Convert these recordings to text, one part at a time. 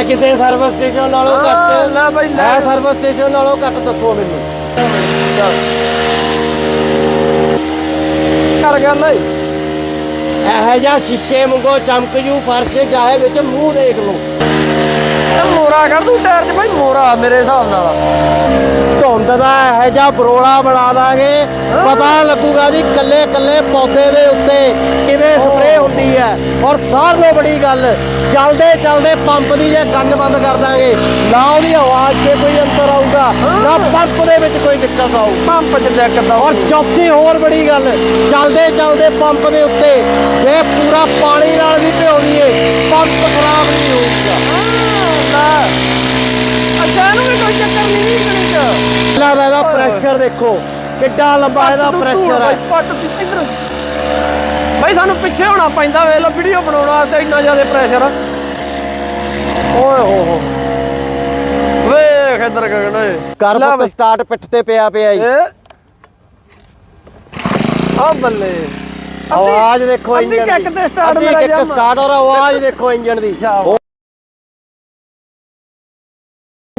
ਹੈ ਕਿਸੇ service station ਨਾਲੋਂ ਘੱਟ ਲੈ ਬਈ, ਲੈ। ਹੈ ਸਰਵਿਸ ਸਟੇਸ਼ਨ ਨਾਲੋਂ ਘੱਟ ਦੱਸੋ ਮੈਨੂੰ। ਕਰ ਗੱਲ ਏ ਇਹੋ ਜਿਹਾ ਸ਼ੀਸ਼ੇ ਵਾਂਗੂ ਚਮਕ ਜੂ ਫਰਸ਼ ਚਾਹੇ ਵਿੱਚ ਮੂੰਹ ਦੇਖ ਲਓ। ਇਹ ਮੋਰਾ ਕਰ ਦੂੰ ਟਾਇਰ 'ਚ ਬਈ ਮੋਰਾ ਮੇਰੇ ਹਿਸਾਬ ਨਾਲ। ਧੁੰਦ ਦਾ ਇਹੋ ਜਿਹਾ ਬਰੋਲਾ ਬਣਾ ਦਾਂਗੇ। ਪਤਾ ਲੱਗੂਗਾ ਵੀ ਕੱਲੇ ਕੱਲੇ ਪੌਦੇ ਦੇ ਉੱਤੇ ਕਿਵੇਂ ਸਪਰੇਅ ਹੁੰਦੀ ਹੈ। ਔਰ ਸਾਰ ਲੋ ਬੜੀ ਗੱਲ ਚੱਲਦੇ ਚੱਲਦੇ ਪੰਪ ਦੀ ਜੇ ਗੰਨ ਬੰਦ ਕਰ ਦਾਂਗੇ। ਨਾ ਉਹਦੀ ਆਵਾਜ਼ 'ਚ ਕੋਈ ਅੰਤਰ ਆਊਗਾ ਨਾ ਪੰਪ ਦੇ ਵਿੱਚ ਕੋਈ ਦਿੱਕਤ ਆਊ। ਪੰਪ 'ਚ ਚੈੱਕ ਦਾ ਔਰ ਚੌਥੀ ਹੋਰ ਬੜੀ ਗੱਲ ਚੱਲਦੇ ਚੱਲਦੇ ਪੰਪ ਦੇ ਉੱਤੇ ਜੇ ਪੂਰਾ ਪਾਣੀ ਨਾਲ ਵੀ ਭਿਓ ਦਈਏ ਪੰਪ ਖਰਾਬ ਨਹੀਂ ਹੋਊਗਾ ਅੱਛਾ ਇਹਨੂੰ ਵੀ ਕੋਈ ਚੱਕਰ ਨਹੀਂ ਨਹੀਂ ਕਣੀ 'ਚ ਇਹਦਾ ਇਹਦਾ ਪ੍ਰੈਸ਼ਰ ਦੇਖੋ। ਕਿੱਡਾ ਲੰਬਾ ਇਹਦਾ ਪ੍ਰੈਸ਼ਰ ਹੈ ਪੱਟ ਤੂੰ ਇੱਧਰ ਬਈ ਸਾਨੂੰ ਪਿੱਛੇ ਹੋਣਾ ਪੈਂਦਾ ਵੇਖ ਲਓ ਵੀਡੀਓ ਬਣਾਉਣ ਵਾਸਤੇ ਇੰਨਾ ਜ਼ਿਆਦਾ ਪ੍ਰੈਸ਼ਰ ਓਏ ਹੋ ਹੋ। ਵੇਖ ਇੱਧਰ ਗਗਨ ਓਏ। ਕਰ ਲੈ ਪੁੱਤ ਬਈ। ਸਟਾਰਟ ਪਿੱਠ ਤੇ ਪਿਆ ਪਿਆ ਜੀ ਆ ਬੱਲੇ। ਆਵਾਜ਼ ਦੇਖੋ ਇੰਜਨ start ਅੱਧੀ ਮੇਰਾ ਕਿੱਕ। ਸਟਾਰਟ ਔਰ ਆਵਾਜ਼ ਦੇਖੋ ਇੰਜਨ ਦੀ।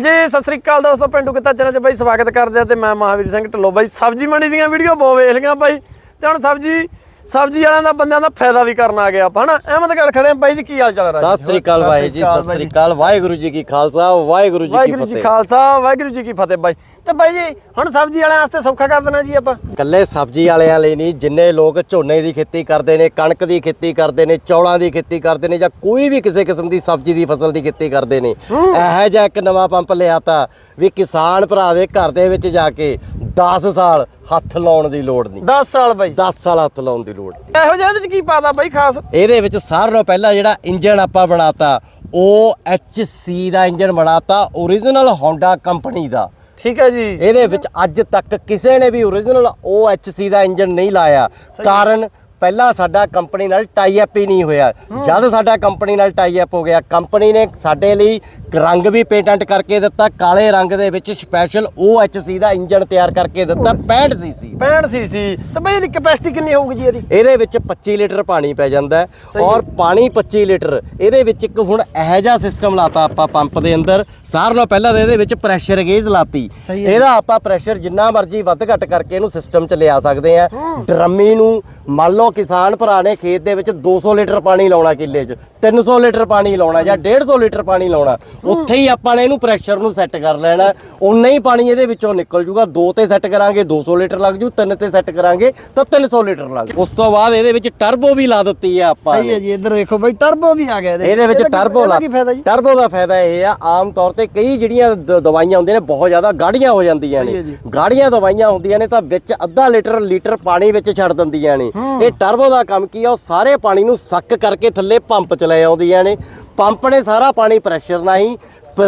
ਜੀ, ਸਤਿ ਸ੍ਰੀ ਅਕਾਲ ਦੋਸਤੋ, ਪਿੰਡੂ ਕਿੱਤਾ ਚੈਨਲ 'ਚ ਬਾਈ ਸਵਾਗਤ ਕਰਦੇ ਆ ਤੇ ਮੈਂ ਮਹਾਵੀਰ ਸਿੰਘ ਢੱਲੋ। ਬਾਈ, ਸਬਜ਼ੀ ਮੰਡੀ ਦੀਆਂ ਵੀਡੀਓ ਬਹੁਤ ਵੇਖ ਲਈਆਂ ਬਾਈ। ਤੇ ਹੁਣ ਸਬਜ਼ੀ ਸਬਜ਼ੀ ਵਾਲਿਆਂ ਦਾ ਬੰਦਿਆਂ ਦਾ ਫਾਇਦਾ ਵੀ ਕਰਨ ਆ ਗਿਆ ਆਪਾਂ ਹਨਾ? ਅਹਿਮਦਗੜ ਖੜੇ ਆ ਬਾਈ ਜੀ ਕੀ ਹਾਲ ਚਾਲ ਹੈ ਸਤਿ ਸ੍ਰੀ ਅਕਾਲ ਭਾਈ ਜੀ ਸਤਿ ਸ੍ਰੀ ਅਕਾਲ। ਵਾਹਿਗੁਰੂ ਜੀ ਕੀ ਖਾਲਸਾ ਵਾਹਿਗੁਰੂ ਜੀ ਕੀ ਵਾਹਿਗੁਰੂ ਜੀ ਫਤਿਹ। ਖਾਲਸਾ ਵਾਹਿਗੁਰੂ ਜੀ ਕੀ ਫਤਿਹ ਬਾਈ। ਤੇ ਬਾਈ ਜੀ ਹੁਣ ਸਬਜ਼ੀ ਵਾਲਿਆਂ ਵਾਸਤੇ ਸੌਖਾ ਕਰ ਦੇਣਾ ਜੀ ਆਪਾਂ। ਕੱਲੇ ਸਬਜ਼ੀ ਵਾਲਿਆਂ ਲਈ ਨਹੀਂ ਜਿੰਨੇ ਲੋਕ ਝੋਨੇ ਦੀ ਖੇਤੀ ਕਰਦੇ ਨੇ ਕਣਕ ਦੀ ਖੇਤੀ ਕਰਦੇ ਨੇ ਚੌਲਾਂ ਦੀ ਖੇਤੀ ਕਰਦੇ ਨੇ ਜਾਂ ਕੋਈ ਵੀ ਕਿਸੇ ਕਿਸਮ ਦੀ ਸਬਜ਼ੀ ਦੀ ਫਸਲ ਦੀ ਖੇਤੀ ਕਰਦੇ ਨੇ ਇਹੋ ਜਿਹਾ ਇੱਕ ਨਵਾਂ ਪੰਪ ਲਿਆਤਾ। ਵੀ ਕਿਸਾਨ ਭਰਾ ਦੇ ਘਰ ਦੇ ਵਿੱਚ ਜਾ ਕੇ 10 ਸਾਲ ਹੱਥ ਲਾਉਣ ਦੀ ਲੋੜ ਨਹੀਂ। 10 ਸਾਲ ਬਾਈ। 10 ਸਾਲ ਹੱਥ ਲਾਉਣ ਦੀ ਲੋੜ ਨਹੀਂ। ਇਹੋ ਜਿਹਾ ਇਹਦੇ 'ਚ ਕੀ ਪਾਦਾ ਬਾਈ ਖਾਸ? ਇਹਦੇ ਵਿੱਚ ਸਾਰਿਆਂ ਨਾਲੋਂ ਪਹਿਲਾਂ ਜਿਹੜਾ ਇੰਜਨ ਆਪਾਂ ਬਣਾਤਾ ਉਹ ਐਚਸੀ ਦਾ ਇੰਜਨ ਬਣਾਤਾ origignal Honda ਕੰਪਨੀ ਦਾ। ਠੀਕ ਹੈ ਜੀ। ਇਹਦੇ ਵਿੱਚ ਅੱਜ ਤੱਕ ਕਿਸੇ ਨੇ ਵੀ origignal OHC ਦਾ ਇੰਜਨ ਨਹੀਂ ਲਾਇਆ। ਕਾਰਨ ਪਹਿਲਾਂ ਸਾਡਾ ਕੰਪਨੀ ਨਾਲ ਟਾਈ ਅਪ ਹੀ ਨਹੀਂ ਹੋਇਆ। ਜਦ ਸਾਡਾ ਕੰਪਨੀ ਨਾਲ ਟਾਈ ਅਪ ਹੋ ਗਿਆ ਕੰਪਨੀ ਨੇ ਸਾਡੇ ਲਈ ਰੰਗ ਵੀ ਪੇਟੈਂਟ ਕਰਕੇ ਦਿੱਤਾ ਕਾਲੇ ਰੰਗ ਦੇ ਵਿੱਚ ਸਪੈਸ਼ਲ OHC ਦਾ ਇੰਜਨ ਤਿਆਰ ਕਰਕੇ ਦਿੱਤਾ 65 ਸੀਸੀ 65 ਸੀਸੀ ਤੇ ਬਾਈ ਇਹਦੀ ਕਪੈਸਿਟੀ ਕਿੰਨੀ ਹੋਊਗੀ ਜੀ ਇਹਦੀ? ਇਹਦੇ ਵਿੱਚ 25 ਲੀਟਰ ਪਾਣੀ ਪੈ ਜਾਂਦਾ ਔਰ ਪਾਣੀ 25 ਲੀਟਰ ਇਹਦੇ ਵਿੱਚ ਇੱਕ ਹੁਣ ਇਹੋ ਜਿਹਾ ਸਿਸਟਮ ਲਾਤਾ ਆਪਾਂ ਪੰਪ ਦੇ ਅੰਦਰ। ਸਾਰਿਆਂ ਨਾਲੋਂ ਪਹਿਲਾਂ ਇਹਦੇ ਵਿੱਚ ਪ੍ਰੈਸ਼ਰ ਗੇਜ ਲਾਤੀ। ਇਹਦਾ ਆਪਾਂ ਪ੍ਰੈਸ਼ਰ ਜਿੰਨਾ ਮਰਜ਼ੀ ਵੱਧ ਘੱਟ ਕਰਕੇ ਇਹਨੂੰ ਸਿਸਟਮ 'ਚ ਲਿਆ ਸਕਦੇ ਆ ਡਰਮੀ ਨੂੰ ਮੰਨ ਲਓ ਕਿਸਾਨ ਭਰਾ ਨੇ ਖੇਤ ਦੇ ਵਿੱਚ 200 ਲੀਟਰ ਪਾਣੀ ਲਾਉਣਾ ਕਿੱਲੇ 'ਚ 300 ਲੀਟਰ ਪਾਣੀ ਲਾਉਣਾ ਜਾਂ 150 ਲੀਟਰ ਪਾਣੀ ਲਾਉਣਾ ਉੱਥੇ ਹੀ ਆਪਾਂ ਨੇ ਇਹਨੂੰ ਪ੍ਰੈਸ਼ਰ ਨੂੰ ਸੈੱਟ ਕਰ ਲੈਣਾ। ਉਨਾ ਹੀ ਪਾਣੀ ਇਹਦੇ ਵਿੱਚੋਂ ਨਿਕਲ ਜੂਗਾ ਦੋ ਤੇ ਸੈੱਟ ਕਰਾਂਗੇ 200 ਲੀਟਰ ਲੱਗ ਜੂ ਤਿੰਨ ਤੇ ਸੈੱਟ ਕਰਾਂਗੇ ਤਾਂ 300 ਲੀਟਰ ਲੱਗ। ਉਸ ਤੋਂ ਬਾਅਦ ਇਹਦੇ ਵਿੱਚ ਟਰਬੋ ਵੀ ਲਾ ਦਿੱਤੀ ਹੈ ਆਪਾਂ ਸਹੀ ਹੈ ਜੀ ਇੱਧਰ ਦੇਖੋ ਬਾਈ ਟਰਬੋ ਵੀ ਆ ਗਿਆ ਇਹਦੇ ਵਿੱਚ। ਟਰਬੋ ਲਾ ਟਰਬੋ ਦਾ ਫਾਇਦਾ ਇਹ ਆ ਆਮ ਤੌਰ ਤੇ ਕਈ ਜਿਹੜੀਆਂ ਦਵਾਈਆਂ ਹੁੰਦੀਆਂ ਨੇ ਬਹੁਤ ਜ਼ਿਆਦਾ ਗਾੜੀਆਂ ਹੋ ਜਾਂਦੀਆਂ ਨੇ। ਗਾੜੀਆਂ ਦਵਾਈਆਂ ਹੁੰਦੀਆਂ ਨੇ ਤਾਂ ਵਿੱਚ ਅੱਧਾ ਲੀਟਰ ਲੀਟਰ ਪਾਣੀ ਵਿੱਚ ਛੱਡ ਦਿੰਦੀਆਂ ਨੇ। ਇਹ ਟਰਬੋ ਦਾ ਕੰਮ ਕੀ ਆ? ਉਹ ਸਾਰੇ ਪਾਣੀ ਨੂੰ ਸੱਕ ਕਰਕੇ ਥੱਲੇ ਪੰਪ ਚ ਲੈ ਆਉਂਦੀਆਂ ਨੇ। ਪੰਪ ਨੇ ਸਾਰਾ ਪਾਣੀ ਪ੍ਰੈਸ਼ਰ ਨਾਲ ਹੀ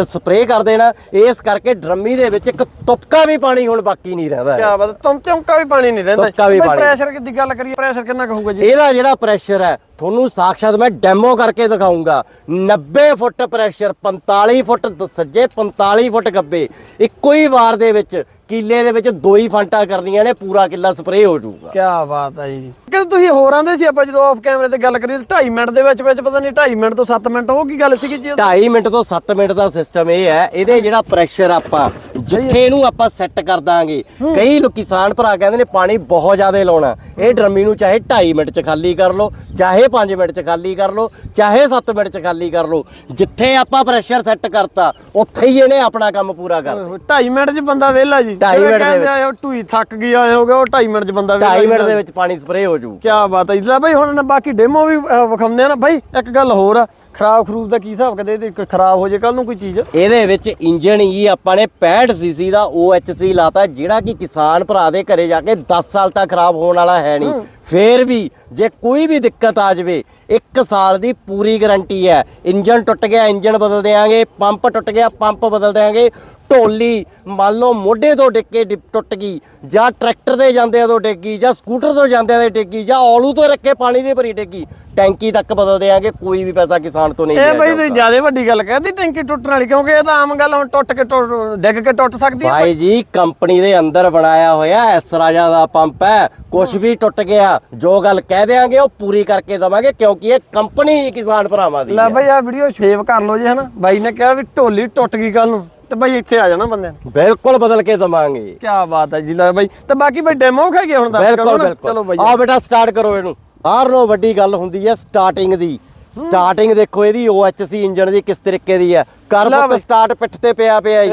ਸਪਰੇਅ ਕਰ ਦੇਣਾ। ਇਸ ਕਰਕੇ ਡਰਮੀ ਦੇ ਵਿੱਚ ਇੱਕ ਤੁਪਕਾ ਵੀ ਪਾਣੀ ਹੁਣ ਬਾਕੀ ਨਹੀਂ ਰਹਿੰਦਾ। ਕੀ ਬਾਤ ਤੁਮ ਤੁਮਕਾ ਵੀ ਪਾਣੀ ਨਹੀਂ ਰਹਿੰਦਾ। ਤੁਮਕਾ ਵੀ ਪਾਣੀ। ਪ੍ਰੈਸ਼ਰ ਦੀ ਗੱਲ ਕਰੀਏ? ਪ੍ਰੈਸ਼ਰ ਕਿੰਨਾ ਕਹੂਗਾ ਜੀ? ਇਹਦਾ ਜਿਹੜਾ ਪ੍ਰੈਸ਼ਰ ਹੈ ਤੁਹਾਨੂੰ ਸਾਖਸ਼ਾਤ ਮੈਂ ਡੈਮੋ ਕਰਕੇ ਦਿਖਾਉਂਗਾ 90 ਫੁੱਟ ਪ੍ਰੈਸ਼ਰ 45 ਫੁੱਟ ਸੱਜੇ 45 ਫੁੱਟ ਗੱਬੇ। ਇੱਕੋ ਹੀ ਵਾਰ ਦੇ ਵਿੱਚ ਕਿੱਲੇ ਦੇ ਵਿੱਚ ਦੋ ਹੀ ਫਾਂਟਾ ਕਰਨੀਆਂ ਨੇ ਪੂਰਾ ਕਿੱਲਾ ਸਪਰੇਅ ਹੋ ਜਾਊਗਾ। ਕੀ ਬਾਤ ਹੈ ਜੀ। ਕਿ ਤੁਸੀਂ ਹੋਰ ਆਂਦੇ ਸੀ ਆਪਾਂ ਜਦੋਂ ਆਫ ਕੈਮਰੇ ਤੇ ਗੱਲ ਕਰੀ 2.5 ਮਿੰਟ ਦੇ ਵਿੱਚ ਵਿੱਚ ਪਤਾ ਨਹੀਂ 2.5 ਮਿੰਟ ਤੋਂ 7 ਮਿੰਟ ਉਹ ਕੀ ਗੱਲ ਸੀਗੀ ਜੀ। 2.5 ਮਿੰਟ ਤੋਂ 7 ਮਿੰਟ ਦਾ ਸਿਸਟਮ ਇਹ ਹੈ ਇਹਦੇ ਜਿਹੜਾ ਪ੍ਰੈਸ਼ਰ ਆਪਾਂ ਜਿੱਥੇ ਇਹਨੂੰ ਆਪਾਂ ਸੈੱਟ ਕਰ ਦਾਂਗੇ। ਕਈ ਲੋਕ ਕਿਸਾਨ ਭਰਾ ਕਹਿੰਦੇ ਨੇ ਪਾਣੀ ਬਹੁਤ ਜ਼ਿਆਦਾ ਲਾਉਣਾ। ਇਹ ਡਰਮੀ ਨੂੰ ਚਾਹੇ 2.5 ਮਿੰਟ ਚ ਖਾਲੀ ਕਰ ਲਓ ਚਾਹੇ 5 ਮਿੰਟ ਚ ਖਾਲੀ ਕਰ ਲਓ ਚਾਹੇ 7 ਮਿੰਟ ਚ ਖਾਲੀ ਕਰ ਲਓ। ਜਿੱਥੇ ਆਪਾਂ ਪ੍ਰੈਸ਼ਰ ਸੈੱਟ ਕਰਤਾ ਉੱਥੇ ਹੀ ਇਹਨੇ ਆਪਣਾ ਕੰਮ ਪੂਰਾ ਕਰ 2.5 ਮਿੰਟ 'ਚ ਬੰਦਾ ਵਿਹਲਾ ਜੀ। ਢਾਈ ਮਿੰਟ ਦੇ ਕਹਿੰਦੇ ਆ, ਉਹ ਢੂਈ ਥੱਕ ਗਈ ਆਏ ਹੋਗੇ ਉਹ 2.5 ਮਿੰਟ 'ਚ ਬੰਦਾ 2.5 ਮਿੰਟ ਦੇ ਵਿੱਚ ਪਾਣੀ ਸਪਰੇਅ ਹੋ ਜਾਊ। ਕੀ ਬਾਤ ਹੈ। ਲੈ ਬਾਈ ਹੁਣ ਬਾਕੀ ਡੈਮੋ ਵੀ ਵਿਖਾਉਂਦੇ ਆ ਨਾ। ਬਾਈ ਇੱਕ ਗੱਲ ਹੋਰ ਆ ਖਰਾਬ ਖਰੂਬ ਦਾ ਕੀ ਹਿਸਾਬ ਕਦੇ ਕੋਈ ਖਰਾਬ ਹੋ ਜੇ ਕੱਲ ਨੂੰ ਕੋਈ ਚੀਜ਼? ਇਹਦੇ ਵਿੱਚ ਇੰਜਨ ਹੀ ਆਪਾਂ ਨੇ 65 ਸੀਸੀ ਦਾ OHC ਲਾਤਾ ਜਿਹੜਾ ਕਿ ਕਿਸਾਨ ਭਰਾ ਦੇ ਘਰੇ ਜਾ ਕੇ 10 ਸਾਲ ਤੱਕ ਖਰਾਬ ਹੋਣ ਵਾਲਾ ਹੈ ਨਹੀਂ। ਫੇਰ ਵੀ ਜੇ ਕੋਈ ਵੀ ਦਿੱਕਤ ਆ ਜਾਵੇ 1 ਸਾਲ ਦੀ ਪੂਰੀ ਗਾਰੰਟੀ ਹੈ। ਇੰਜਨ ਟੁੱਟ ਗਿਆ ਇੰਜਨ ਬਦਲ ਦੇਾਂਗੇ ਪੰਪ ਟੁੱਟ ਗਿਆ ਪੰਪ ਬਦਲ ਦੇਾਂਗੇ ਢੋਲੀ ਮੰਨ ਲਓ ਮੋਢੇ ਤੋਂ ਡਿੱਗ ਕੇ ਡਿ- ਟੁੱਟ ਗਈ ਜਾਂ ਟਰੈਕਟਰ ਤੇ ਜਾਂਦੇ ਤੋਂ ਡਿੱਗ ਜਾਂ ਸਕੂਟਰ ਤੋਂ ਜਾਂਦੇ ਦੇ ਡਿੱਗ ਜਾਂ ਔਲੂ ਤੋਂ ਰੱਖੇ ਪਾਣੀ ਦੇ ਭਰੀ ਡਿੱਗ ਟੈਂਕੀ ਤੱਕ ਬਦਲ ਦੇਾਂਗੇ ਕੋਈ ਵੀ ਪੈਸਾ ਕਿਸਾਨ ਤੋਂ ਨਹੀਂ ਇਹ ਲਿਆ ਬਈ ਤੁਸੀਂ ਜਾਊਗਾ। ਜ਼ਿਆਦਾ ਵੱਡੀ ਗੱਲ ਕਹਿਤੀ ਟੈਂਕੀ ਟੁੱਟਣ ਵਾਲੀ ਕਿਉਂਕਿ ਇਹ ਤਾਂ ਆਮ ਗੱਲ ਹੁਣ ਟੁੱਟ ਕੇ ਟੁੱਟ- ਡਿੱਗ ਕੇ ਟੁੱਟ ਸਕਦੀ ਹੈ ਭਾਈ ਜੀ ਕੰਪਨੀ ਦੇ ਅੰਦਰ ਬਣਾਇਆ ਹੋਇਆ ਐਸ ਰਾਜਾ ਦਾ ਪੰਪ ਹੈ ਕੁਝ ਵੀ ਟੁੱਟ ਗਿਆ ਜੋ ਗੱਲ ਕਹਿ ਦੇਾਂਗੇ ਉਹ ਪੂਰੀ ਕਰਕੇ ਦਵਾਂਗੇ ਕਿਉਂਕਿ ਇਹ ਕੰਪਨੀ ਹੀ ਕਿਸਾਨ ਭਰਾਵਾਂ ਦੀ ਲੈ ਹੈ। ਬਈ ਆ ਵੀਡੀਓ ਸੇਵ ਕਰ ਲਓ ਜੀ ਹਨਾ। ਬਾਈ ਨੇ ਕਿਹਾ ਵੀ ਢੋਲੀ ਟੁੱਟ ਗਈ ਕੱਲ ਨੂੰ ਤੇ ਬਾਈ ਇੱਥੇ ਆ ਜਾਣਾ ਬੰਦੇ ਨੇ। ਬਿਲਕੁਲ ਬਦਲ ਕੇ ਦਵਾਂਗੇ। ਕੀ ਬਾਤ ਹੈ ਜੀ ਲੈ ਬਾਈ ਤੇ ਬਾਕੀ ਬਈ ਡੈਮੋ ਖਾ ਗਿਆ ਹੁਣ ਦੱਸ ਬਿਲਕੁਲ। ਬਿਲਕੁਲ। ਚਲੋ ਬਾਈ ਆ ਬੇਟਾ ਸਟਾਰਟ ਕਰੋ ਇਹਨੂੰ। ਸਾਰ ਨਾਲੋਂ ਵੱਡੀ ਗੱਲ ਹੁੰਦੀ ਹੈ ਸਟਾਰਟਿੰਗ ਦੀ। ਸਟਾਰਟਿੰਗ ਦੇਖੋ ਇਹਦੀ OHC ਇੰਜਨ ਦੀ ਕਿਸ ਤਰੀਕੇ ਦੀ ਹੈ। ਕਰਬਤ। ਸਟਾਰਟ ਪਿੱਠ ਤੇ ਪਿਆ ਪਿਆ ਜੀ।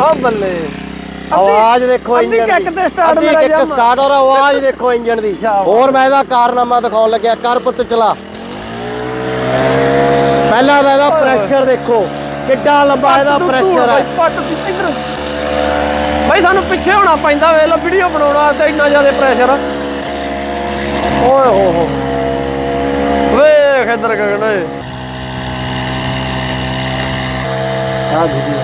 ਆ ਬੱਲੇ। ਆਵਾਜ਼ ਦੇਖੋ ਇੰਜਨ start ਅੱਧੀ ਕਿੱਕ। ਸਟਾਰਟ ਔਰ ਆਵਾਜ਼ ਦੇਖੋ ਇੰਜਨ ਦੀ। ਹੋਰ ਮੈਂ ਇਹਦਾ ਕਾਰਨਾਮਾ ਦਿਖਾਉਣ ਲੱਗਿਆ। ਕਰਬਤ ਚਲਾ। ਪਹਿਲਾਂ ਇਹਦਾ ਪ੍ਰੈਸ਼ਰ ਦੇਖੋ। ਕਿੱਡਾ ਲੰਬਾ ਇਹਦਾ ਪ੍ਰੈਸ਼ਰ ਹੈ। ਦੀ ਬਾਈ, ਸਾਨੂੰ ਪਿੱਛੇ ਹੋਣਾ ਪੈਂਦਾ, ਵੇਖ ਲਓ ਵੀਡੀਓ ਬਣਾਉਣਾ ਤੇ ਇੰਨਾ ਜ਼ਿਆਦਾ ਪ੍ਰੈਸ਼ਰ ਓਏ ਹੋ ਹੋ। ਵੇਖ ਇੱਧਰ ਗਗਨ ਓਏ। ਆ ਵੀਡੀਓ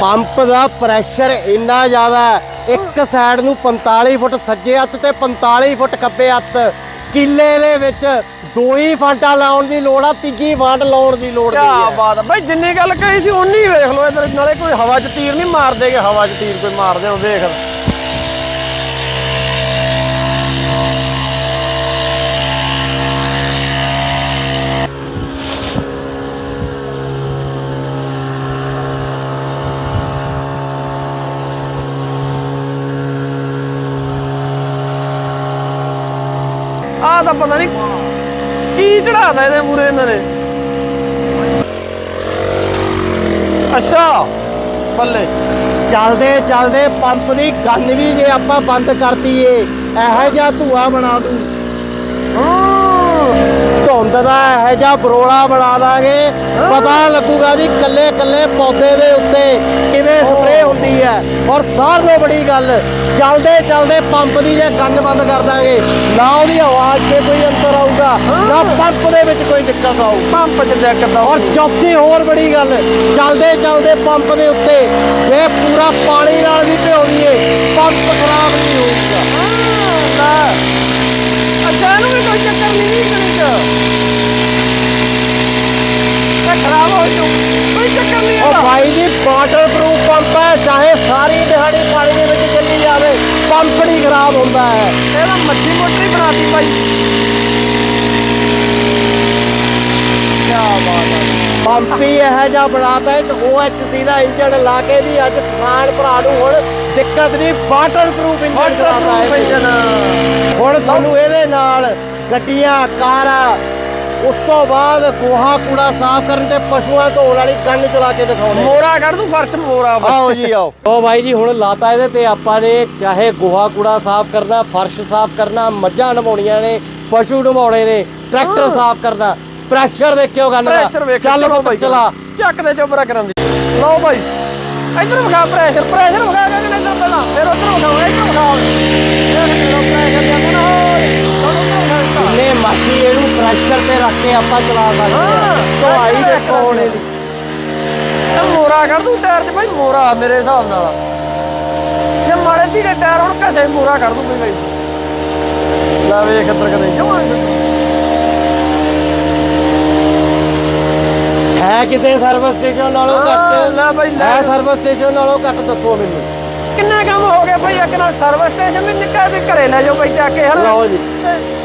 ਪੰਪ ਦਾ ਪ੍ਰੈਸ਼ਰ ਇੰਨਾ ਜ਼ਿਆਦਾ ਇੱਕ ਸਾਈਡ ਨੂੰ 45 ਫੁੱਟ ਸੱਜੇ ਹੱਥ ਤੇ 45 ਫੁੱਟ ਖੱਬੇ ਹੱਥ। ਕਿੱਲੇ ਦੇ ਵਿੱਚ ਦੋ ਹੀ ਫਾਂਟਾ ਲਾਉਣ ਦੀ ਲੋੜ ਆ ਤੀਜੀ ਫਾਂਟ ਲਾਉਣ ਦੀ ਲੋੜ ਕੀ ਨਹੀਂ ਹੈ ਬਾਤ ਆ। ਬਾਈ ਜਿੰਨੀ ਗੱਲ ਕਹੀ ਸੀ ਉਨੀ ਵੇਖ ਲਓ ਇੱਧਰ। ਨਾਲੇ ਕੋਈ ਹਵਾ 'ਚ ਤੀਰ ਨਹੀਂ ਮਾਰਦੇਗੇ ਹਵਾ 'ਚ ਤੀਰ ਕੋਈ ਮਾਰਦੇ ਹੋ ਵੇਖ ਆ ਤਾਂ ਪਤਾ ਨਹੀਂ ਕੀ ਚੜਾਦਾ ਇਹਦੇ ਮੂਰੇ ਇਹਨਾਂ ਨੇ। ਅੱਛਾ ਬੱਲੇ। ਚੱਲਦੇ ਚੱਲਦੇ ਪੰਪ ਦੀ ਗੰਨ ਵੀ ਜੇ ਆਪਾਂ ਬੰਦ ਕਰਤੀ ਏ ਇਹੋ ਜਿਹਾ ਧੂਆ ਬਣਾ ਦੂ। ਧੁੰਦ ਦਾ ਇਹੋ ਜਿਹਾ ਬਰੋਲਾ ਬਣਾ ਦਾਂਗੇ। ਪਤਾ ਲੱਗੂਗਾ ਵੀ ਕੱਲੇ ਕੱਲੇ ਪੌਦੇ ਦੇ ਉੱਤੇ ਕਿਵੇਂ ਸਪਰੇਅ ਹੁੰਦੀ ਹੈ। ਔਰ ਸਾਰ ਤੋਂ ਬੜੀ ਗੱਲ ਚੱਲਦੇ ਚੱਲਦੇ ਪੰਪ ਦੀ ਜੇ ਗੰਨ ਬੰਦ ਕਰ ਦਾਂਗੇ ਨਾ ਉਹਦੀ ਆਵਾਜ਼ 'ਤੇ ਕੋਈ ਅੰਤਰ ਆਊਗਾ ਨਾ ਪੰਪ ਦੇ ਵਿੱਚ ਕੋਈ ਦਿੱਕਤ ਆਊ। ਪੰਪ ਚ ਚੈੱਕ ਕਰਦਾ ਔਰ ਚੌਥੀ ਹੋਰ ਬੜੀ ਗੱਲ ਚੱਲਦੇ ਚੱਲਦੇ ਪੰਪ ਦੇ ਉੱਤੇ ਜੇ ਪੂਰਾ ਪਾਣੀ ਨਾਲ ਵੀ ਭਿਓ ਦਈਏ ਪੰਪ ਖਰਾਬ ਨਹੀਂ ਹੋਊਗਾ। ਅੱਛਾ ਇਹਨੂੰ ਵੀ ਕੋਈ ਚੱਕਰ ਨਹੀਂ ਕਰੀ ਚ। ਇਹ ਖਰਾਬ ਹੋ ਜੂ ਕੋਈ ਚੱਕਰ ਨਹੀਂ ਉਹ ਭਾਈ ਜੀ ਵਾਟਰ ਪ੍ਰੂਫ ਪੰਪ ਹੈ ਚਾਹੇ ਸਾਰੀ ਦਿਹਾੜੀ ਪਾਣੀ ਦੇ ਵਿੱਚ ਚੱਲੀ ਜਾਵੇ ਪੰਪ ਨਹੀਂ ਖਰਾਬ ਹੁੰਦਾ ਹੈ। ਇਹਦਾ ਮੱਛੀ ਮੋਟਰੀ ਬਣਾਤੀ ਬਾਈ ਕੀ ਬਾਤ ਹੈ ਪੰਪ ਹੀ ਇਹੋ ਜਿਹਾ ਬਣਾਤਾ ਇੱਕ OHC ਦਾ ਇੰਜਨ ਲਾ ਕੇ ਵੀ ਅੱਜ ਕਿਸਾਨ ਭਰਾ ਨੂੰ ਹੁਣ ਦਿੱਕਤ ਨਹੀਂ ਵਾਟਰ ਪ੍ਰੂਫ ਚਲਾਉਂਦਾ ਪ੍ਰੂਫ ਹੈ ਇੰਜਨ ਹੁਣ ਤੁਹਾਨੂੰ ਇਹਦੇ ਨਾਲ ਗੱਡੀਆਂ ਕਾਰਾਂ ਉਸ ਤੋਂ ਬਾਅਦ ਗੋਹਾ ਕੂੜਾ ਸਾਫ਼ ਕਰਨ ਤੇ ਪਸ਼ੂਆਂ ਧੋਣ ਵਾਲੀ ਕੰਨ ਚਲਾ ਕੇ ਦਿਖਾਉਣੇ। ਮੋਰਾ ਕੱਢ ਦੂੰ ਫਰਸ਼ ਮੋਰਾ। ਆਓ ਜੀ ਆਓ। ਉਹ ਬਾਈ ਜੀ ਹੁਣ ਲਾਤਾ ਇਹਦੇ ਤੇ ਆਪਾਂ ਨੇ ਚਾਹੇ ਗੋਹਾ ਕੂੜਾ ਸਾਫ਼ ਕਰਨਾ ਫਰਸ਼ ਸਾਫ਼ ਕਰਨਾ ਮੱਝਾਂ ਨਵਾਉਣੀਆਂ ਨੇ ਪਸ਼ੂ ਨਵਾਉਣੇ ਨੇ ਟਰੈਕਟਰ ਸਾਫ਼ ਕਰਨਾ। ਪ੍ਰੈਸ਼ਰ ਦੇਖਿਓ ਗੱਲ ਦਾ। ਪ੍ਰੈਸ਼ਰ ਵੇਖ ਚੱਲ ਪੁੱਤ ਚਲਾ। ਚੱਕ ਦੇ ਚੋਬਰਾ ਕਰਾਂ ਦੀ। ਲਓ ਬਾਈ। ਇੱਧਰ ਵਿਖਾ ਪ੍ਰੈਸ਼ਰ ਪ੍ਰੈਸ਼ਰ ਵਿਖਾ ਕੇ ਇੱਧਰ ਪਹਿਲਾਂ। ਫਿਰ ਉੱਧਰ ਵਿਖਾਓ ਇੱਧਰ ਵਿਖਾਓ ਨਾ ਮਰਜ਼ੀ ਇਹਨੂੰ ਪ੍ਰੈਸ਼ਰ ਤੇ ਰੱਖ ਕੇ ਆਪਾਂ ਚਲਾ ਸਕਦੇ ਹਾਂ, pressure ਦੇਖੋ ਹੁਣ ਇਹਦੀ। ਤੇ ਮੋਰਾ ਕਰ ਦੂੰ ਟਾਇਰ 'ਚ ਬਾਈ ਮੋਰਾ ਮੇਰੇ ਹਿਸਾਬ ਨਾਲ। ਜੇ ਮਾੜੇ ਧੀਰੇ ਟਾਇਰ ਹੁਣ ਘਸੇ ਮੋਰਾ ਕਰ ਦੂੰ ਬਾਈ ਲੈ ਵੇਖ ਇੱਧਰ ਕਦੇ ਜਮਾਂ ਹੈ ਕਿਸੇ ਸਰਵਿਸ ਸਟੇਸ਼ਨ ਨਾਲੋਂ ਘੱਟ? ਲੈ ਬਾਈ, ਲੈ। ਹੈ ਸਰਵਿਸ ਸਟੇਸ਼ਨ ਨਾਲੋਂ ਘੱਟ ਦੱਸੋ ਮੈਨੂੰ। ਕਿੰਨਾ ਕੰਮ ਹੋ ਗਿਆ ਭਾਈ ਇੱਕ ਨਾਲ ਸਰਵਿਸ ਸਟੇਸ਼ਨ ਵੀ ਨਿੱਕਾ ਵੀ ਘਰੇ ਲੈ ਜਾਓ ਬਈ ਜਾ ਕੇ ਹਨਾ? ਲਓ ਜੀ।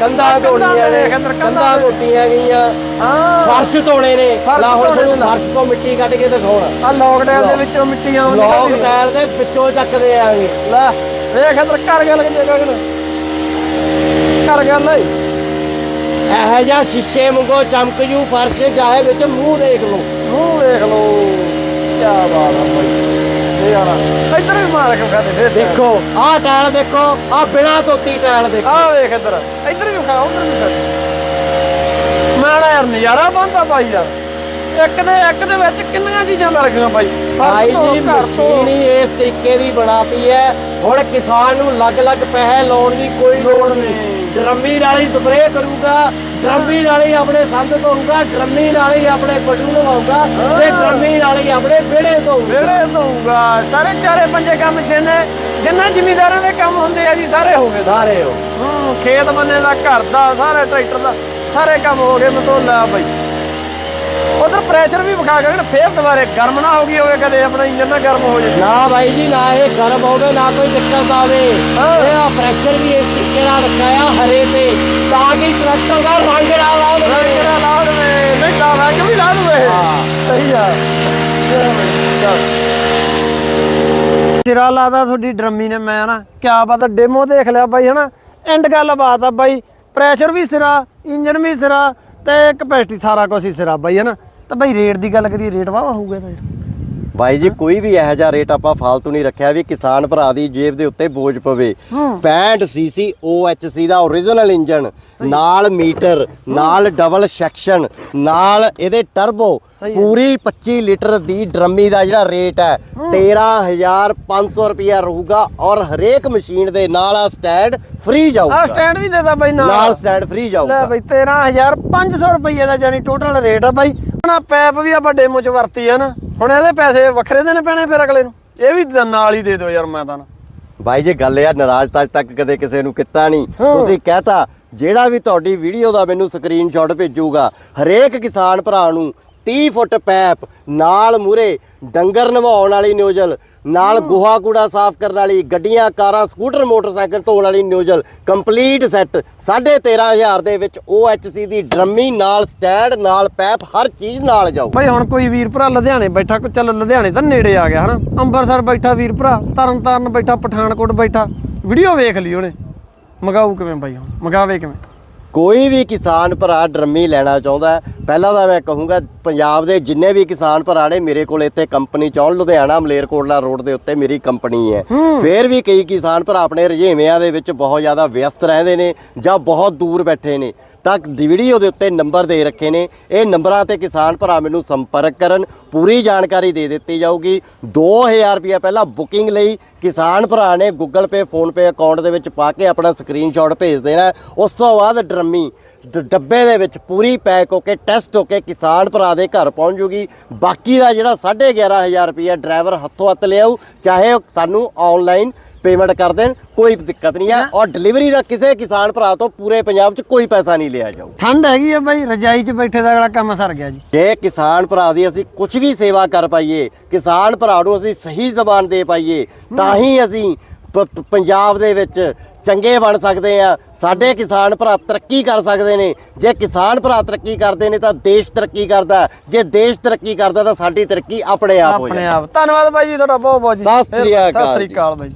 ਕੰਧਾਂ ਕੰਧਾਂ ਧੋਣੀਆਂ ਨੇ ਕੰਧਾਂ। ਧੋਤੀਆਂ ਗਈਆਂ। ਹਾਂ। ਫਰਸ਼ ਧੋਣੇ ਨੇ। ਫਰਸ਼ ਲਾ ਹੁਣ ਧੋਣੇ ਤੁਹਾਨੂੰ ਨੇ। ਫਰਸ਼ ਤੋਂ ਮਿੱਟੀ ਕੱਢ ਕੇ ਦਿਖਾਉਣਾ। ਆ ਲੋਕਡਾਊਨ ਦੇ ਵਿੱਚੋਂ ਲੋਕ ਸੀ। ਟਾਇਰ ਦੇ ਵਿੱਚੋਂ ਚੱਕਦੇ ਆਂਗੇ ਲੈ ਵੇਖ ਇੱਧਰ ਕਰ ਗੱਲ ਕਿ ਜਗ੍ਹਾ ਕਿ ਕਰ ਗੱਲ ਓਏ ਇਹੋ ਜਿਹਾ ਸ਼ੀਸ਼ੇ ਵਾਂਗੂ ਚਮਕ ਜੂ ਫਰਸ਼ ਚਾਹੇ ਵਿੱਚ ਮੂੰਹ ਦੇਖ ਲਓ। ਮੂੰਹ ਵੇਖ ਲੋ ਕੀ ਬਾਤ ਆ ਭਾਈ ਇਹ ਯਾਰ ਇੱਧਰ ਵੀ ਮਾਰ ਕੇ ਖਾਦੇ ਫੇਰ। ਦੇਖੋ ਆਹ ਟਾਇਲ ਦੇਖੋ ਆਹ ਬਿਨਾ ਧੋਤੀ ਟਾਇਲ ਦੇਖੋ। ਆ ਵੇਖ ਇੱਧਰ। ਇੱਧਰ ਵੀ ਖਾ ਉਧਰ ਵੀ ਖਾ ਮੈਂ ਨਾ ਯਾਰ ਨਜ਼ਾਰਾ ਬੰਦਾ ਭਾਈ ਯਾਰ। ਇੱਕ ਦੇ ਇੱਕ ਦੇ ਵਿੱਚ ਕਿੰਨੀਆਂ ਚੀਜ਼ਾਂ ਮਿਲ ਗਈਆਂ ਭਾਈ ਭਾਈ ਜੀ। ਮਸ਼ੀਨ ਇਸ ਤਰੀਕੇ ਦੀ ਬਣਾਤੀ ਹੈ। ਹੁਣ ਕਿਸਾਨ ਨੂੰ ਅਲੱਗ-ਅਲੱਗ ਪੈਸੇ ਲਾਉਣ ਦੀ ਕੋਈ ਲੋੜ ਨਹੀਂ। ਡਰਮੀ ਨਾਲ ਹੀ ਸਪਰੇਅ ਕਰੂਗਾ ਡਰਮੀ ਨਾਲ ਹੀ ਆਪਣੇ ਸੰਦ ਧੋਊਗਾ ਡਰਮੀ ਨਾਲ ਹੀ ਆਪਣੇ ਪਸ਼ੂ ਨਵਾਊਗਾ ਤੇ ਡਰਮੀ ਨਾਲ ਹੀ ਆਪਣੇ ਵਿਹੜੇ ਧੋਊਗਾ। ਵੇੜੇ ਦਊਗਾ ਸਾਰੇ ਚਾਰੇ ਪੰਜੇ ਕੰਮ ਜਿੰਨੇ ਜਿੰਨਾ ਜ਼ਿਮੀਦਾਰਾਂ ਦੇ ਕੰਮ ਹੁੰਦੇ ਆ ਜੀ ਸਾਰੇ ਹੋ ਗਏ। ਸਾਰੇ ਹੋ ਹੂੰ ਖੇਤ ਬੰਨੇ ਦਾ ਘਰ ਦਾ ਸਾਰੇ ਟਰੈਕਟਰ ਦਾ ਸਾਰੇ ਕੰਮ ਹੋ ਗਏ। ਮਤੋਲਾ ਬਾਈ। ਉਧਰ ਪ੍ਰੈਸ਼ਰ ਵੀ ਵਿਖਾ ਕੇ ਫੇਰ ਦੁਬਾਰੇ ਗਰਮ ਨਾ ਹੋ ਗਈ ਹੋਵੇ ਕਦੇ ਆਪਣਾ ਇੰਜਨ ਨਾ ਗਰਮ ਹੋ ਜੇ। ਨਾ ਬਾਈ ਜੀ ਨਾ ਇਹ ਗਰਮ ਹੋਵੇ ਨਾ ਕੋਈ ਦਿੱਕਤ ਆਵੇ। ਇਹ ਆ ਪ੍ਰੈਸ਼ਰ ਵੀ ਇਸ ਤਰੀਕੇ ਨਾਲ ਰੱਖਿਆ ਹਰੇ ਤੇ। ਤਾਂ ਕਿ ਟਰੈਕਟਰ ਦਾ ਰੰਗ ਨਾ ਲਾਉਣ ਕਿਹੜਾ ਲਾ ਦੇਵੇ ਨਹੀਂ ਲਾ ਵੀ ਦੇਵੇ। ਸਹੀ ਆ। ਸਿਰਾ ਲਾਦਾ ਤੁਹਾਡੀ ਡਰਮੀ ਨੇ ਮੈਂ ਨਾ ਕਿਆ ਬਾਤ ਡੈਮੋ ਦੇਖ ਲਿਆ ਬਾਈ ਹਨਾ? ਐਂਡ ਗੱਲ ਬਾਤ ਆ ਬਾਈ। ਪ੍ਰੈਸ਼ਰ ਵੀ ਸਿਰਾ ਇੰਜਨ ਵੀ ਸਿਰਾ ਤੇ ਕਪੈਸਿਟੀ ਸਾਰਾ ਕੁਝ ਹੀ ਸਿਰਾ ਬਾਈ ਹਨਾ? ਤਾਂ ਬਾਈ ਰੇਟ ਦੀ ਗੱਲ ਕਰੀਏ ਰੇਟ ਵਾਵਾ ਹੋਊਗਾ ਯਾਰ। ਬਾਈ ਜੀ ਕੋਈ ਵੀ ਇਹੋ ਜਿਹਾ ਰੇਟ ਆਪਾਂ ਫਾਲਤੂ ਨਹੀਂ ਰੱਖਿਆ ਵੀ ਕਿਸਾਨ ਭਰਾ ਦੀ ਜੇਬ ਦੇ ਉੱਤੇ ਬੋਝ ਪਵੇ। 65 ਸੀਸੀ OHC ਦਾ origignal ਇੰਜਨ ਨਾਲ ਮੀਟਰ ਨਾਲ ਡਬਲ ਸੈਕਸ਼ਨ ਨਾਲ ਇਹਦੇ ਟਰਬੋ। ਪੂਰੀ 25 ਲੀਟਰ ਦੀ ਡਰਮੀ ਦਾ ਜਿਹੜਾ ਰੇਟ ਹੈ 13500 ਰੁਪਇਆ ਰਹੂਗਾ ਔਰ ਹਰੇਕ ਮਸ਼ੀਨ ਦੇ ਨਾਲ ਆ ਸਟੈਂਡ ਫ੍ਰੀ ਆ ਜਾਊਗਾ ਸਟੈਂਡ ਵੀ ਦੇਦਾ ਬਾਈ ਨਾਲ। ਨਾਲ ਸਟੈਂਡ ਫ੍ਰੀ ਲੈ ਜਾਊਗਾ ਬਾਈ 13500 ਰੁਪਏ ਦਾ ਜਾਨੀ ਟੋਟਲ ਰੇਟ ਆ ਬਾਈ। ਆਹ ਪੈਪ ਵੀ ਆਪਾਂ ਡੈਮੋ ਚ ਵਰਤੀ ਆ ਨਾ ਹੁਣ ਇਹਦੇ ਪੈਸੇ ਵੱਖਰੇ ਦੇਣੇ ਪੈਣੇ ਫਿਰ ਅਗਲੇ ਨੂੰ ਇਹ ਵੀ ਨਾਲ ਹੀ ਦੇ ਦਿਓ ਯਾਰ ਮੈਂ ਤਾਂ ਨਾ। ਬਾਈ ਜੇ ਗੱਲ ਆ ਨਾਰਾਜ਼ ਤਾਂ ਅੱਜ ਤੱਕ ਕਦੇ ਕਿਸੇ ਨੂੰ ਕੀਤਾ ਨਹੀਂ ਹਾਂ। ਤੁਸੀਂ ਕਹਤਾ ਜਿਹੜਾ ਵੀ ਤੁਹਾਡੀ ਵੀਡੀਓ ਦਾ ਮੈਨੂੰ ਸਕਰੀਨਸ਼ਾਟ ਭੇਜੂਗਾ ਹਰੇਕ ਕਿਸਾਨ ਭਰਾ ਨੂੰ 30 ਫੁੱਟ ਪੈਪ ਨਾਲ ਮੂਰੇ ਡੰਗਰ ਨਵਾਉਣ ਵਾਲੀ ਨਿਊਜ਼ਲ ਨਾਲ ਗੋਹਾ ਕੂੜਾ ਸਾਫ਼ ਕਰਨ ਵਾਲੀ ਗੱਡੀਆਂ ਕਾਰਾਂ ਸਕੂਟਰ ਮੋਟਰਸਾਈਕਲ ਧੋਣ ਵਾਲੀ ਨਿਊਜ਼ਲ ਕੰਪਲੀਟ ਸੈੱਟ। 13500 ਦੇ ਵਿੱਚ OHC ਦੀ ਡਰਮੀ ਨਾਲ ਸਟੈਂਡ ਨਾਲ ਪੈਪ ਹਰ ਚੀਜ਼ ਨਾਲ ਜਾਊ। ਬਾਈ ਹੁਣ ਕੋਈ ਵੀਰ ਭਰਾ ਲੁਧਿਆਣੇ ਬੈਠਾ ਕੋ ਚੱਲ ਲੁਧਿਆਣੇ ਤਾਂ ਨੇੜੇ ਆ ਗਿਆ ਹਨਾ? ਅੰਮ੍ਰਿਤਸਰ ਬੈਠਾ ਵੀਰ ਭਰਾ ਤਰਨ ਤਾਰਨ ਬੈਠਾ ਪਠਾਨਕੋਟ ਬੈਠਾ। ਵੀਡੀਓ ਵੇਖ ਲਈ ਉਹਨੇ। ਮਗਾਊ ਕਿਵੇਂ ਬਾਈ ਹੁਣ? ਮਗਾਵੇ ਕਿਵੇਂ? ਕੋਈ ਵੀ ਕਿਸਾਨ ਭਰਾ ਡਰਮੀ ਲੈਣਾ ਚਾਹੁੰਦਾ ਪਹਿਲਾਂ ਤਾਂ ਮੈਂ ਕਹੂੰਗਾ ਪੰਜਾਬ ਦੇ ਜਿੰਨੇ ਵੀ ਕਿਸਾਨ ਭਰਾ ਨੇ ਮੇਰੇ ਕੋਲ ਇੱਥੇ ਕੰਪਨੀ ਚੌਣ ਲੁਧਿਆਣਾ ਮਲੇਰਕੋਟਲਾ ਰੋਡ ਦੇ ਉੱਤੇ ਮੇਰੀ ਕੰਪਨੀ ਹੈ। ਫਿਰ ਵੀ ਕਈ ਕਿਸਾਨ ਭਰਾ ਆਪਣੇ ਰੁਝੇਵਿਆਂ ਦੇ ਵਿੱਚ ਬਹੁਤ ਜ਼ਿਆਦਾ ਵਿਅਸਤ ਰਹਿੰਦੇ ਨੇ ਜਾਂ ਬਹੁਤ ਦੂਰ ਬੈਠੇ ਨੇ। ਤਾਂ ਦੀ ਵੀਡੀਓ ਦੇ ਉੱਤੇ ਨੰਬਰ ਦੇ ਰੱਖੇ ਨੇ। ਇਹ ਨੰਬਰਾਂ ਤੇ ਕਿਸਾਨ ਭਰਾ ਮੈਨੂੰ ਸੰਪਰਕ ਕਰਨ, ਪੂਰੀ ਜਾਣਕਾਰੀ ਦੇ ਦਿੱਤੀ ਜਾਊਗੀ। 2000 ਰੁਪਇਆ ਪਹਿਲਾਂ ਬੁਕਿੰਗ ਲਈ ਕਿਸਾਨ ਭਰਾ ਨੇ Google Pay PhonePe account ਦੇ ਵਿੱਚ ਪਾ ਕੇ ਆਪਣਾ ਸਕਰੀਨਸ਼ਾਟ ਭੇਜ ਦੇਣਾ ਉਸ ਤੋਂ ਬਾਅਦ ਡਰਮੀ, ਡ- ਡੱਬੇ ਦੇ ਵਿੱਚ ਪੂਰੀ ਪੈਕ ਹੋ ਕੇ ਟੈਸਟ ਹੋ ਕੇ ਕਿਸਾਨ ਭਰਾ ਦੇ ਘਰ ਪਹੁੰਚ ਜੂਗੀ। ਬਾਕੀ ਦਾ ਜਿਹੜਾ 11500 ਰੁਪਇਆ ਡਰਾਈਵਰ ਹੱਥੋਂ ਹੱਥ ਲਿਆਉ ਚਾਹੇ ਉਹ ਸਾਨੂੰ ਆਨਲਾਈਨ ਪੇਮੈਂਟ ਕਰ ਦੇਣ ਕੋਈ ਦਿੱਕਤ ਨਹੀਂ ਹੈ ਔਰ ਡਿਲੀਵਰੀ ਦਾ ਕਿਸੇ ਕਿਸਾਨ ਭਰਾ ਤੋਂ ਪੂਰੇ ਪੰਜਾਬ 'ਚ ਕੋਈ ਪੈਸਾ ਨਹੀਂ ਲਿਆ ਜਾਊ। ਠੰਡ ਹੈਗੀ ਆ ਬਾਈ ਰਜਾਈ 'ਚ ਬੈਠੇ ਦਾ ਅਗਲਾ ਕੰਮ ਸਰ ਗਿਆ ਜੀ। ਜੇ ਕਿਸਾਨ ਭਰਾ ਦੀ ਅਸੀਂ ਕੁਝ ਵੀ ਸੇਵਾ ਕਰ ਪਾਈਏ ਕਿਸਾਨ ਭਰਾ ਨੂੰ ਅਸੀਂ ਸਹੀ ਜ਼ਬਾਨ ਦੇ ਪਾਈਏ ਤਾਂ ਹੀ ਅਸੀਂ ਪੰਜਾਬ ਦੇ ਵਿੱਚ ਚੰਗੇ ਬਣ ਸਕਦੇ ਆ। ਸਾਡੇ ਕਿਸਾਨ ਭਰਾ ਤਰੱਕੀ ਕਰ ਸਕਦੇ ਨੇ। ਜੇ ਕਿਸਾਨ ਭਰਾ ਤਰੱਕੀ ਕਰਦੇ ਨੇ ਤਾਂ ਦੇਸ਼ ਤਰੱਕੀ ਕਰਦਾ। ਜੇ ਦੇਸ਼ ਤਰੱਕੀ ਕਰਦਾ ਤਾਂ ਸਾਡੀ ਤਰੱਕੀ ਆਪਣੇ ਆਪ ਹੋ ਆਪਣੇ ਜਾਂਦੀ। ਆਪ। ਧੰਨਵਾਦ ਬਾਈ ਜੀ ਤੁਹਾਡਾ ਬਹੁਤ ਬਹੁਤ ਜੀ। ਸਤਿ ਸ੍ਰੀ। ਅਕਾਲ ਬਾਈ